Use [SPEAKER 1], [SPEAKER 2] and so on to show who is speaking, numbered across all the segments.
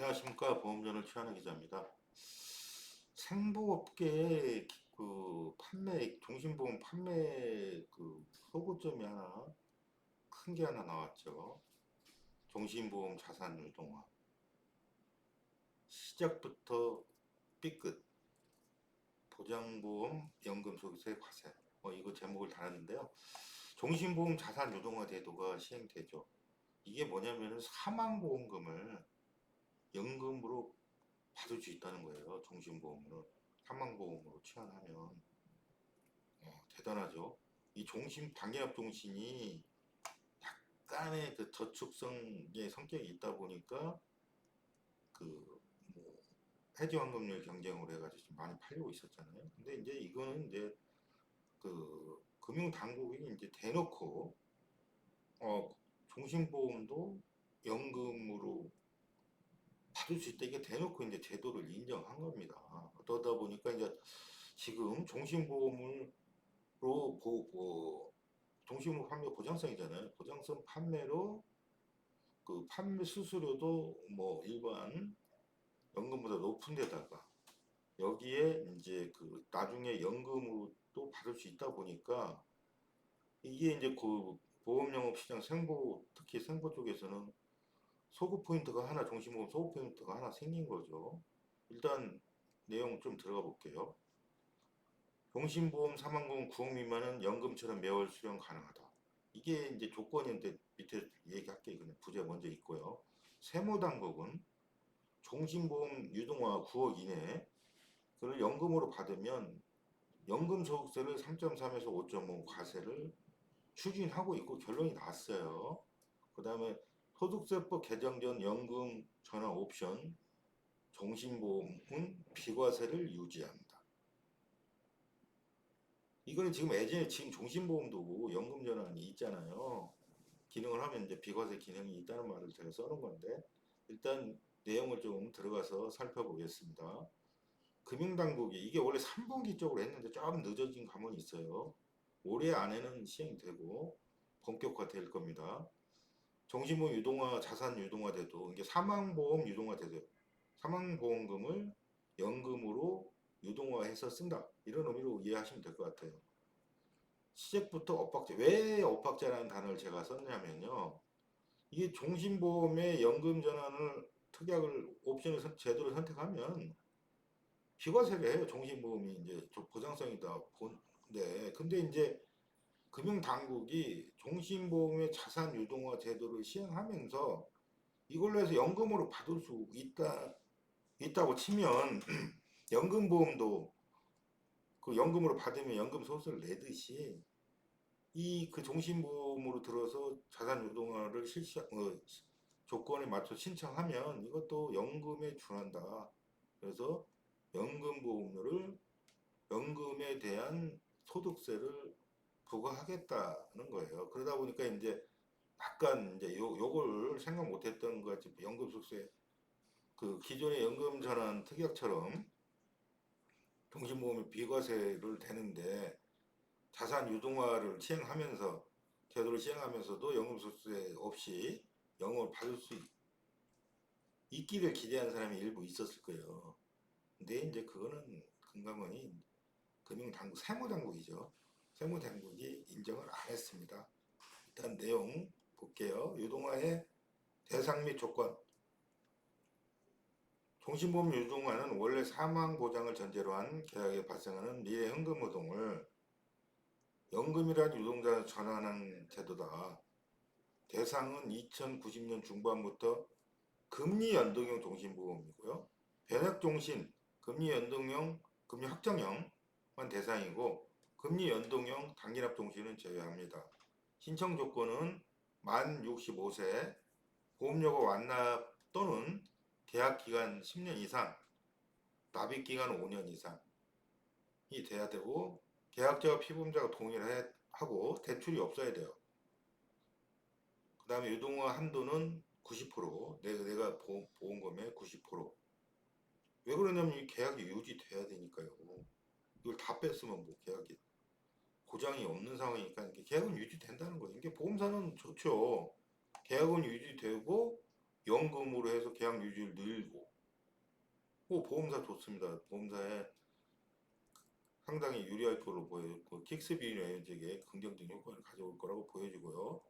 [SPEAKER 1] 안녕하십니까 보험전을 취하는 기자입니다. 생보업계의 그 판매 종신보험 판매 그 소고점이 하나 큰 게 하나 나왔죠. 종신보험 자산 유동화 시작부터 삐끗 보장보험 연금 소득세 과세 뭐 이거 제목을 달았는데요. 종신보험 자산 유동화 제도가 시행되죠. 이게 뭐냐면은 사망보험금을 연금으로 받을 수 있다는 거예요. 종신보험으로 사망보험으로 취한하면 어, 대단하죠. 이 종신 당연합 종신이 약간의 그 저축성의 성격이 있다 보니까 그 뭐 해지 환급률 경쟁으로 해가지고 지금 많이 팔리고 있었잖아요. 근데 이제 이거는 이제 그 금융 당국이 이제 대놓고 어 종신보험도 연금으로 받을 수 있다 이게 대놓고 이제 제도를 인정한 겁니다. 그러다 보니까 이제 지금 종신보험으로 보고 종신보험 판매 보장성이잖아요. 보장성 판매로 그 판매 수수료도 뭐 일반 연금보다 높은 데다가 여기에 이제 그 나중에 연금으로 또 받을 수 있다 보니까 이게 이제 그 보험영업 시장 생보 특히 생보 쪽에서는 소구 포인트가 하나 종신보험 소구 포인트가 하나 생긴 거죠. 일단 내용 좀 들어가 볼게요. 종신보험 사망보험 9억 미만은 연금처럼 매월 수령 가능하다. 이게 이제 조건인데 밑에 얘기할게 그냥 부제 먼저 있고요. 세무당국은 종신보험 유동화 9억 이내 그걸 연금으로 받으면 연금 소득세를 3.3에서 5.5 과세를 추진하고 있고 결론이 났어요. 그 다음에 소득세법 개정 전 연금 전환 옵션 종신보험은 비과세를 유지한다. 이거는 지금 예전에 지금 종신보험도 연금 전환이 있잖아요. 기능을 하면 이제 비과세 기능이 있다는 말을 제가 써놓은 건데 일단 내용을 좀 들어가서 살펴보겠습니다. 금융당국이 이게 원래 3분기 쪽으로 했는데 조금 늦어진 감은 있어요. 올해 안에는 시행되고 본격화될 겁니다. 종신보험 유동화, 자산 유동화돼도 이게 사망보험 유동화돼도 사망보험금을 연금으로 유동화해서 쓴다 이런 의미로 이해하시면 될 것 같아요. 시작부터 엇박자 왜 엇박자라는 단어를 제가 썼냐면요. 이게 종신보험의 연금 전환을 특약을 옵션을 선- 제도를 선택하면 비과세를 해요. 종신보험이 이제 좀 보장성이다 본데 근데 이제 금융 당국이 종신보험의 자산 유동화 제도를 시행하면서 이걸로 해서 연금으로 받을 수 있다 있다고 치면 연금보험도 그 연금으로 받으면 연금 소득세를 내듯이 이 그 종신보험으로 들어서 자산 유동화를 실시 어, 조건에 맞춰 신청하면 이것도 연금에 준한다. 그래서 연금보험료를 연금에 대한 소득세를 부과하겠다는 거예요. 그러다 보니까 이제 약간 이제 요 요걸 생각 못했던 것 같이 연금 소득세 그 기존의 연금 전환 특약처럼 종신보험이 비과세를 되는데 자산 유동화를 시행하면서 제도를 시행하면서도 연금 소득세 없이 영업을 받을 수 있, 있기를 기대하는 사람이 일부 있었을 거예요. 근데 이제 그거는 금감원이 금융당국 세무당국이죠. 세무당국이 인정을 안 했습니다. 일단 내용 볼게요. 유동화의 대상 및 조건. 종신보험 유동화는 원래 사망 보장을 전제로 한 계약에 발생하는 미래 현금 노동을 연금이란 유동자로 전환하는 제도다. 대상은 2090년 중반부터 금리 연동형 종신보험이고요. 변액 종신, 금리 연동형, 금리 확정형만 대상이고 금리 연동형 단기납 종신은 제외합니다. 신청 조건은 만 65세, 보험료가 완납 또는 계약 기간 10년 이상, 납입 기간 5년 이상이 돼야 되고 계약자와 피보험자가 동의를 해- 하고 대출이 없어야 돼요. 그 다음에 유동화 한도는 90%, 내가, 내가 보험, 보험금의 90%. 왜 그러냐면 이 계약이 유지돼야 되니까요. 이걸 다 뺐으면 뭐 계약이 고장이 없는 상황이니까 계약은 유지된다는 거예요. 이게 보험사는 좋죠. 계약은 유지되고 연금으로 해서 계약 유지를 늘고 뭐 보험사 좋습니다. 보험사에 상당히 유리할 거로 보여고 킥스 비율 에너지에 긍정적인 효과를 가져올 거라고 보여지고요.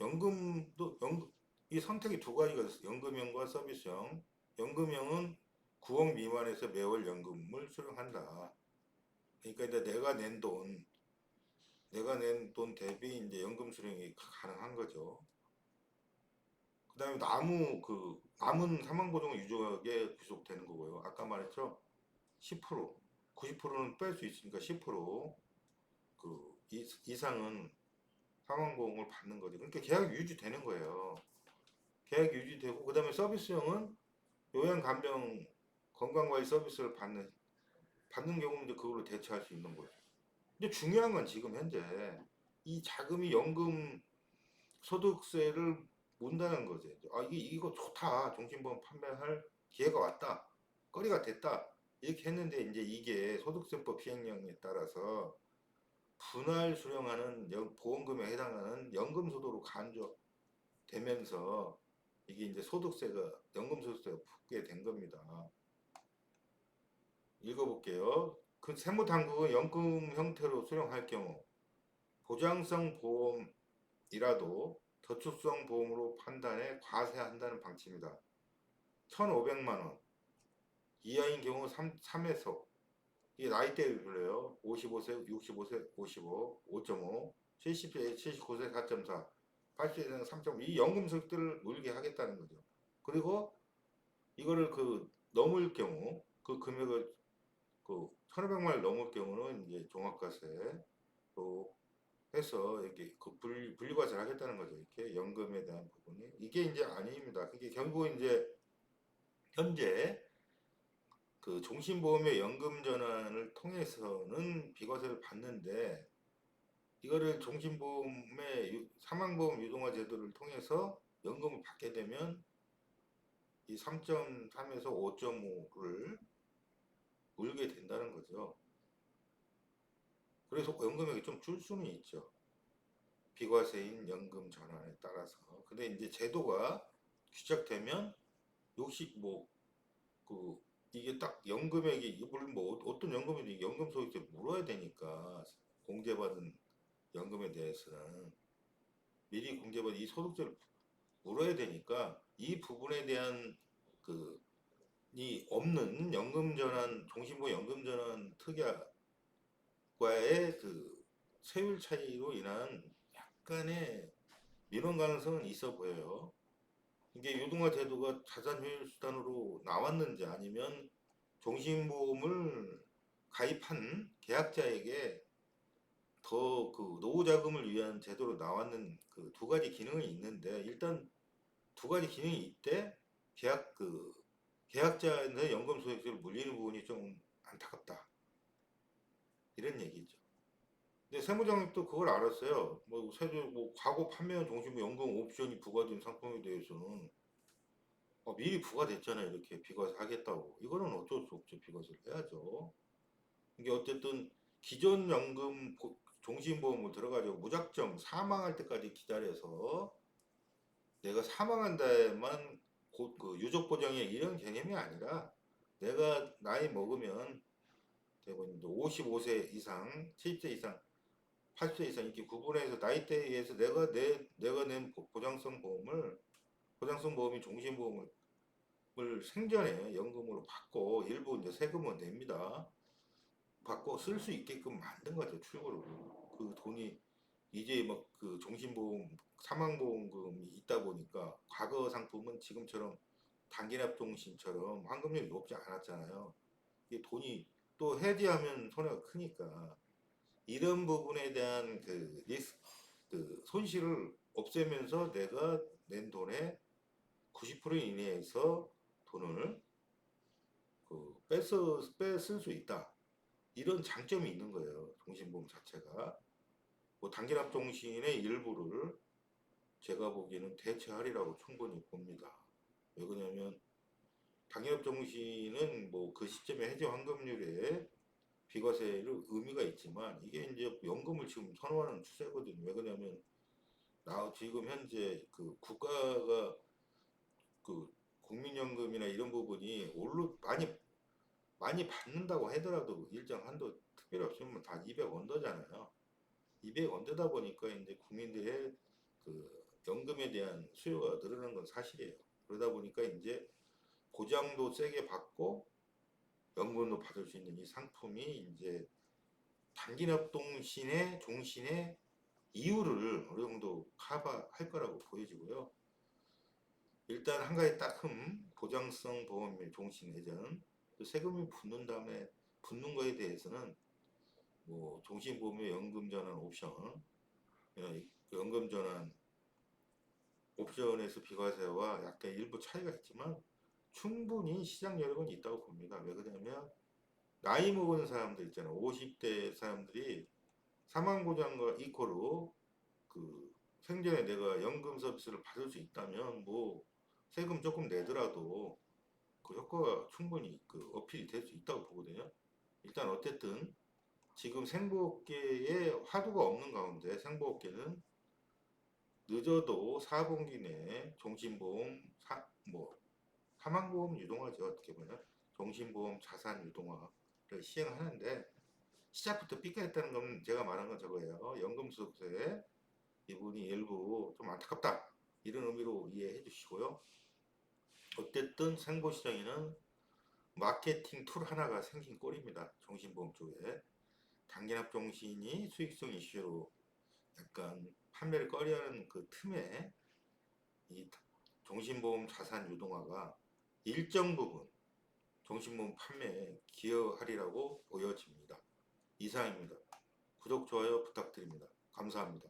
[SPEAKER 1] 연금도 연금 이 선택이 두 가지가 있어요. 연금형과 서비스형. 연금형은 9억 미만에서 매월 연금을 수령한다. 그러니까 이제 내가 낸 돈, 내가 낸 돈 대비 이제 연금 수령이 가능한 거죠. 그다음에 나무 그 남은 사망 보증은 유족에게 귀속되는 거고요. 아까 말했죠. 10% 90%는 뺄 수 있으니까 10%그 이상은 사망 보험을 받는 거죠. 그러니까 계약 유지되는 거예요. 계약 유지되고 그다음에 서비스형은 요양 간병 건강관리 서비스를 받는 받는 경우는 이제 그걸로 대체할 수 있는 거죠. 근데 중요한 건 지금 현재 이 자금이 연금 소득세를 문다는 거죠. 아 이게 이거 좋다. 종신보험 판매할 기회가 왔다. 거리가 됐다. 이렇게 했는데 이제 이게 소득세법 시행령에 따라서 분할 수령하는 연- 보험금에 해당하는 연금소득으로 간주되면서 이게 이제 소득세가 연금소득세가 붙게 된 겁니다. 읽어볼게요. 그 세무당국은 연금 형태로 수령할 경우 보장성 보험이라도 저축성 보험으로 판단해 과세한다는 방침이다. 1,500만 원 이하인 경우 3, 3에서 이게 나이대를 불러요. 55세, 65세, 55, 5.5, 70세, 79세 4.4, 80세는 3.5. 이 연금 소득들을 물게 하겠다는 거죠. 그리고 이거를 그 넘을 경우 그 금액을 그 1,500만 원 넘을 경우는 이제 종합과세 로 해서 이렇게 그 분, 분리과세를 하겠다는 거죠. 이렇게 연금에 대한 부분이 이게 이제 아닙니다. 그게 결국 이제 현재 그 종신보험의 연금 전환을 통해서는 비과세를 받는데 이거를 종신보험의 유- 사망보험 유동화 제도를 통해서 연금을 받게 되면 이 3.3에서 5.5를 물게 된다는 거죠. 그래서 연금액이 좀 줄 수는 있죠. 비과세인 연금 전환에 따라서. 근데 이제 제도가 시작되면 역시 뭐 그 이게 딱 연금액이 뭐 어- 어떤 연금인지 연금 소득세 물어야 되니까 공제받은 연금에 대해서는 미리 공제받은 이 소득세를 물어야 되니까 이 부분에 대한 그 이 없는 연금 전환 종신보 연금 전환 특약과의 그 세율 차이로 인한 약간의 민원 가능성은 있어 보여요. 이게 유동화 제도가 자산 효율 수단으로 나왔는지 아니면 종신보험을 가입한 계약자에게 더 그 노후 자금을 위한 제도로 나왔는 그 두 가지 기능이 있는데 일단 두 가지 기능이 있대 계약 그 계약자한테 연금 소득세를 물리는 부분이 좀 안타깝다 이런 얘기죠. 근데 세무장님도 그걸 알았어요. 뭐 세조 뭐 과거 판매한 종신보 연금 옵션이 부과된 상품에 대해서는 어, 미리 부과됐잖아요. 이렇게 비과세 하겠다고. 이거는 어쩔 수 없죠. 비과세를 해야죠. 이게 어쨌든 기존 연금 보- 종신보험을 들어가지고 무작정 사망할 때까지 기다려서 내가 사망한 다에만 곧그 유족 보장에 이런 개념이 아니라 내가 나이 먹으면 대부분 55세 이상, 70세 이상, 80세 이상 이렇게 구분해서 나이대에 의해서 내가 내 내가 낸 보- 보장성 보험을 보장성 보험이 종신보험을 을 생전에 연금으로 받고 일부 이제 세금은 냅니다. 받고 쓸 수 있게끔 만든 거죠 출구로 그 돈이 이제 막 그 종신보험 사망보험금이 있다 보니까 과거 상품은 지금처럼 단기납종신처럼 환급률이 높지 않았잖아요. 이게 돈이 또 해지하면 손해가 크니까 이런 부분에 대한 그 리스 그 손실을 없애면서 내가 낸 돈의 90% 이내에서 돈을 그 뺏어 뺏을 수 있다. 이런 장점이 있는 거예요. 종신보험 자체가. 뭐 단기납 종신의 일부를 제가 보기에는 대체하리라고 충분히 봅니다. 왜 그러냐면 단기납 종신은 뭐 그 시점에 해지 환급률에 비과세를 의미가 있지만 이게 이제 연금을 지금 선호하는 추세거든요. 왜 그러냐면 나 지금 현재 그 국가가 그 국민연금이나 이런 부분이 올로 많이 많이 받는다고 하더라도 일정 한도 특별히 없으면 다 200 언더잖아요. 200 언더다 보니까 이제 국민들의 그 연금에 대한 수요가 늘어나는 건 사실이에요. 그러다 보니까 이제 보장도 세게 받고 연금도 받을 수 있는 이 상품이 이제 단기납동신의 종신의 이유를 어느 정도 커버할 거라고 보여지고요. 일단 한 가지 딱흠 보장성 보험의 종신 그 세금이 붙는 다음에 붙는 거에 대해서는 뭐 종신보험의 연금 전환 옵션 어, 연금 전환 옵션에서 비과세와 약간 일부 차이가 있지만 충분히 시장 여력은 있다고 봅니다. 왜 그러냐면 나이 먹은 사람들 있잖아요. 50대 사람들이 사망보장과 이코로 그 생전에 내가 연금 서비스를 받을 수 있다면 뭐 세금 조금 내더라도 그 효과가 충분히 그 어필이 될 수 있다고 보거든요. 일단 어쨌든 지금 생보업계에 화두가 없는 가운데 생보업계는 늦어도 4분기 내에 종신보험 사, 뭐 사망보험 유동화죠 어떻게 보면 종신보험 자산 유동화를 시행하는데 시작부터 삐까했다는 건 제가 말한 건 저거예요. 연금소득세 이분이 일부 좀 안타깝다 이런 의미로 이해해 주시고요. 어쨌든 생보시장에는 마케팅 툴 하나가 생긴 꼴입니다. 종신보험 쪽에 단기납 종신이 수익성 이슈로 약간 판매를 꺼려하는 그 틈에 이 종신보험 자산 유동화가 일정 부분 종신보험 판매에 기여하리라고 보여집니다. 이상입니다. 구독, 좋아요 부탁드립니다. 감사합니다.